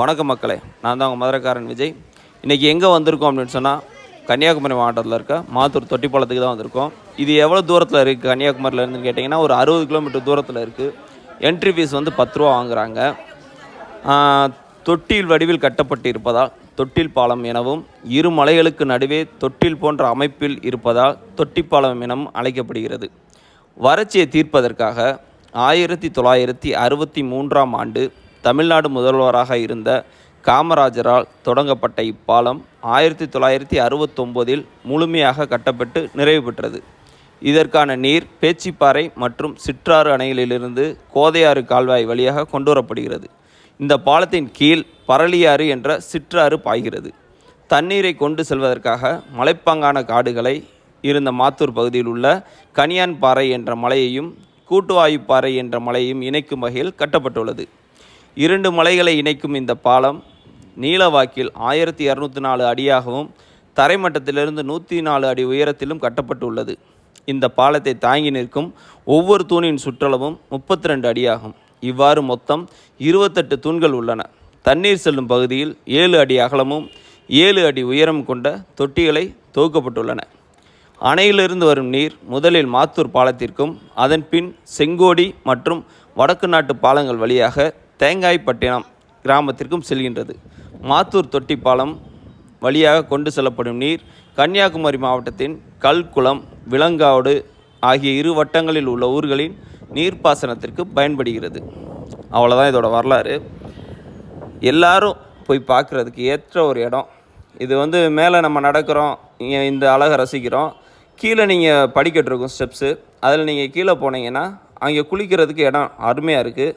வணக்கம் மக்களே நான் தான் உங்கள் மதுரைக்காரன் விஜய். இன்றைக்கி எங்கே வந்திருக்கோம் அப்படின்னு சொன்னால் கன்னியாகுமரி மாவட்டத்தில் இருக்க மாத்தூர் தொட்டிப்பாலத்துக்கு தான் வந்திருக்கோம். இது எவ்வளோ தூரத்தில் இருக்குது கன்னியாகுமரியிலேருந்து கேட்டிங்கன்னா ஒரு அறுபது கிலோமீட்டர் தூரத்தில் இருக்குது என்ட்ரி ஃபீஸ் வந்து பத்து ரூபா வாங்குகிறாங்க தொட்டில் வடிவில் கட்டப்பட்டு இருப்பதால் தொட்டில் பாலம் எனவும் இரு மலைகளுக்கு நடுவே தொட்டில் போன்ற அமைப்பில் இருப்பதால் தொட்டிப்பாலம் எனவும் அழைக்கப்படுகிறது. வறட்சியை தீர்ப்பதற்காக ஆயிரத்தி தொள்ளாயிரத்தி அறுபத்தி மூன்றாம் ஆண்டு தமிழ்நாடு முதல்வராக இருந்த காமராஜரால் தொடங்கப்பட்ட இப்பாலம் ஆயிரத்தி தொள்ளாயிரத்தி அறுபத்தொம்போதில் முழுமையாக கட்டப்பட்டு நிறைவு பெற்றது. இதற்கான நீர் பேச்சிப்பாறை மற்றும் சிற்றாறு அணைகளிலிருந்து கோதையாறு கால்வாய் வழியாக கொண்டு வரப்படுகிறது இந்த பாலத்தின் கீழ் பரளியாறு என்ற சிற்றாறு பாய்கிறது. தண்ணீரை கொண்டு செல்வதற்காக மலைப்பாங்கான காடுகளை இருந்த மாத்தூர் பகுதியில் உள்ள கனியான் பாறை என்ற மலையையும் கூட்டுவாயு பாறை என்ற மலையையும் இணைக்கும் வகையில் கட்டப்பட்டுள்ளது. இரண்டு மலைகளை இணைக்கும் இந்த பாலம் நீளவாக்கில் ஆயிரத்தி இரநூத்தி நாலு அடியாகவும் தரைமட்டத்திலிருந்து நூற்றி நாலு அடி உயரத்திலும் கட்டப்பட்டுள்ளது. இந்த பாலத்தை தாங்கி நிற்கும் ஒவ்வொரு தூணின் சுற்றளவும் முப்பத்தி ரெண்டு அடியாகும். இவ்வாறு மொத்தம் இருபத்தெட்டு தூண்கள் உள்ளன. தண்ணீர் செல்லும் பகுதியில் ஏழு அடி அகலமும் ஏழு அடி உயரம் கொண்ட தொட்டிகளை தொகுக்கப்பட்டுள்ளன. அணையிலிருந்து வரும் நீர் முதலில் மாத்தூர் பாலத்திற்கும் அதன் பின் செங்கோடி மற்றும் வடக்கு நாட்டு பாலங்கள் வழியாக தேங்காய்பட்டினம் கிராமத்திற்கும் செல்கின்றது. மாத்தூர் தொட்டி பாலம் வழியாக கொண்டு செல்லப்படும் நீர் கன்னியாகுமரி மாவட்டத்தின் கல்குளம் விலங்காடு ஆகிய இரு வட்டங்களில் உள்ள ஊர்களின் நீர்ப்பாசனத்திற்கு பயன்படுகிறது. அவ்வளோதான் இதோட வரலாறு. எல்லாரும் போய் பார்க்குறதுக்கு ஏற்ற ஒரு இடம். இது வந்து மேலே நம்ம நடக்கிறோம் இங்கே இந்த அழகை ரசிக்கிறோம். கீழே நீங்கள் படிக்கட்டு இருக்கும் ஸ்டெப்ஸு அதில் நீங்கள் கீழே போனீங்கன்னா அங்கே குளிக்கிறதுக்கு இடம் அருமையாக இருக்குது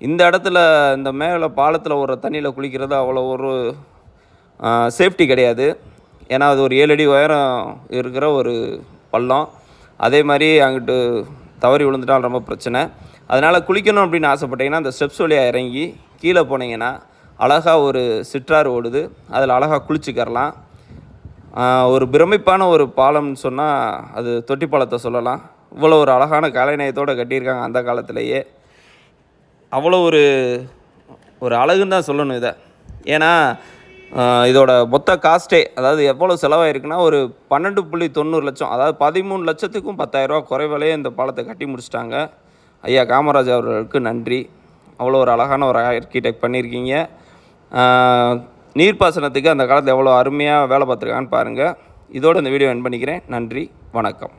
இந்த இடத்துல இந்த மேலே பாலத்தில் ஒரு தண்ணியில் குளிக்கிறது அவ்வளோ ஒரு சேஃப்டி கிடையாது. ஏன்னா அது ஒரு ஏழு அடி உயரம் இருக்கிற ஒரு பள்ளம். அதே மாதிரி அங்கிட்டு தவறி விழுந்துட்டால் ரொம்ப பிரச்சனை. அதனால் குளிக்கணும் அப்படின்னு ஆசைப்பட்டீங்கன்னா அந்த ஸ்டெப்ஸ் வழியாக இறங்கி கீழே போனீங்கன்னா அழகாக ஒரு சிற்றாறு ஓடுது. அதில் அழகாக குளிச்சுக்கரலாம் ஒரு பிரமிப்பான ஒரு பாலம்னு சொன்னால் அது தொட்டி பாலத்தை சொல்லலாம். இவ்வளோ ஒரு அழகான கலைநயத்தோடு கட்டியிருக்காங்க அந்த காலத்திலேயே. அவ்வளோ ஒரு ஒரு அழகுன்னு தான் சொல்லணும் இதை. ஏன்னா இதோட மொத்த காஸ்ட்டே அதாவது எவ்வளோ செலவாயிருக்குன்னா ஒரு பன்னெண்டு புள்ளி தொண்ணூறு லட்சம் அதாவது பதிமூணு லட்சத்துக்கும் பத்தாயிரரூவா குறைவிலே இந்த பாலத்தை கட்டி முடிச்சிட்டாங்க. ஐயா காமராஜ் அவர்களுக்கு நன்றி. அவ்வளோ ஒரு அழகான ஒரு ஆர்கிடெக்ட் பண்ணியிருக்கீங்க. நீர்ப்பாசனத்துக்கு அந்த காலத்தில் எவ்வளோ அருமையாக வேலை பார்த்துருக்கான்னு பாருங்கள் இதோட இந்த வீடியோ என் பண்ணிக்கிறேன். நன்றி. வணக்கம்.